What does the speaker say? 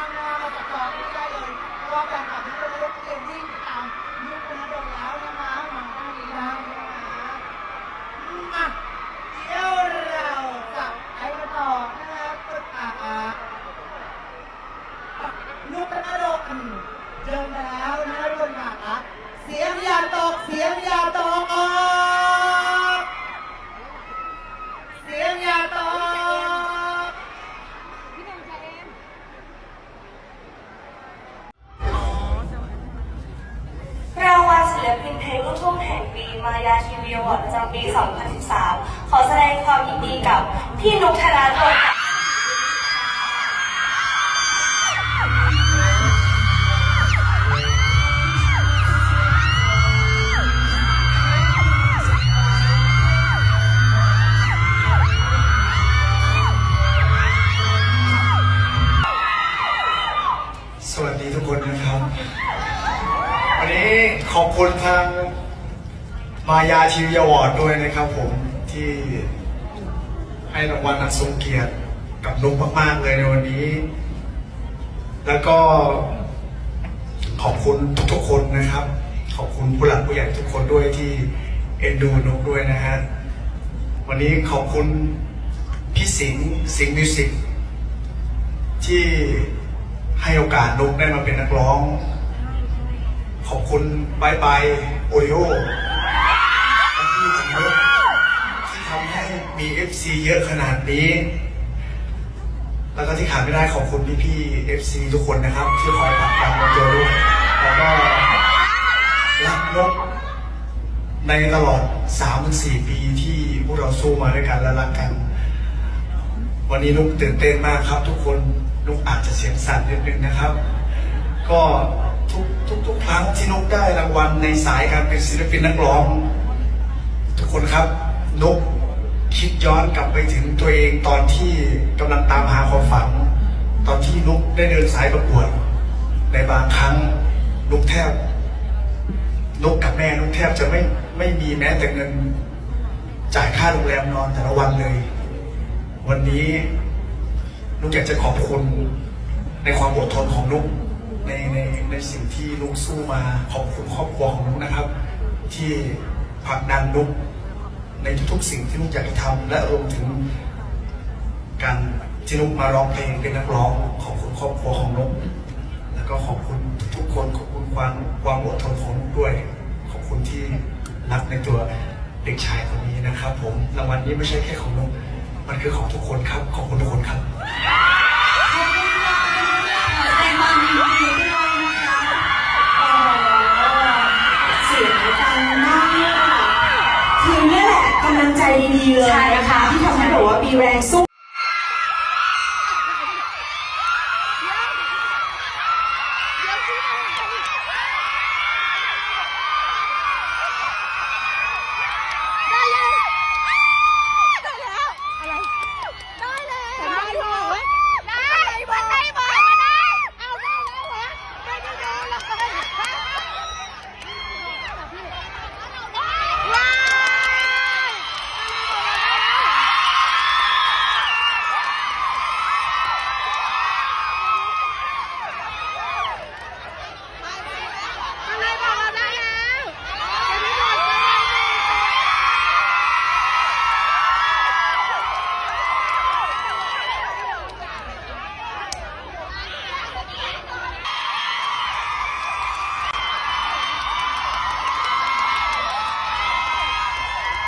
างนะมาจากจอนี้ได้เลยว่าแฟนคลับที่เป็นลูกเตรียมวิ่ตามลูกนะโดนแล้วนะคะมาด้านนี้ได้นะคะมาเดี๋ยวเราจะไปกันต่อนะครับอ่าอ่าลูกธนโดลเดินแล้วนะทุกคนค่ะเสียงอย่าตกเสียงอย่า มายาทีวีอวอร์ดประจำปี 2013 ขอแสดงความยินดีกับพี่นุกธนาโดนสวัสดีทุกคนนะครับ วันนี้ขอบคุณทาง มายาทีวีอวอร์ดด้วยนะครับผมที่ให้รางวัลอันทรงเกียรติกับนุกมาก ๆ เลยในวันนี้ แล้วก็ขอบคุณทุกๆคนนะครับ ขอบคุณผู้หลักผู้ใหญ่ทุกคนด้วยที่เอ็นดูนุกด้วยนะฮะ วันนี้ขอบคุณพี่สิงห์สิงห์มิวสิกที่ให้โอกาสนุกได้มาเป็นนักร้อง ขอบคุณบายบายโอริโอ มี FC เยอะขนาดนี้ แล้วก็ที่ขาดไม่ได้ขอบคุณพี่พี่ๆ FC ทุกคนนะครับ ที่คอยผลักดันมาเจอนุกแล้วก็รักนุกในตลอด3-4ปีที่พวกเราสู้มาด้วยกันและรักกัน วันนี้นุกตื่นเต้นมากครับ ทุกคนนุกอาจจะเสียงสั่นนิดนึงนะครับ ก็ทุกทุกทุกครั้งที่นุกได้รางวัลในสายการเป็นศิลปินนักร้อง ทุกคนครับนุก คิดย้อนกลับไปถึงตัวเองตอนที่กำลังตามหาความฝัน ตอนที่นุกได้เดินสายประกวด ในบางครั้งนุกแทบนุกกับแม่นุกแทบจะไม่ไม่มีแม้แต่เงิน จ่ายค่าโรงแรมนอนแต่ละวันเลย วันนี้นุกอยากจะขอบคุณในความอดทนของนุกในในในสิ่งที่นุกสู้มาขอบคุณครอบครัวของนุกนะครับ ที่ผลักดันนุก ในทุกสิ่งที่นุกอยากจะทำและรวมถึงการที่นุกมาร้องเพลงเป็นนักร้องขอบคุณครอบครัวของนุกแล้วก็ขอบคุณทุกคนขอบคุณความความอดทนของนุกด้วย ขอบคุณที่รักในตัวเด็กชายคนนี้นะครับ ผมรางวัลนี้ไม่ใช่แค่ของนุกมันคือของทุกคนครับขอบคุณทุกคนครับ ใจดีๆเลยนะคะที่ทำให้แบบว่ามีแรงสู้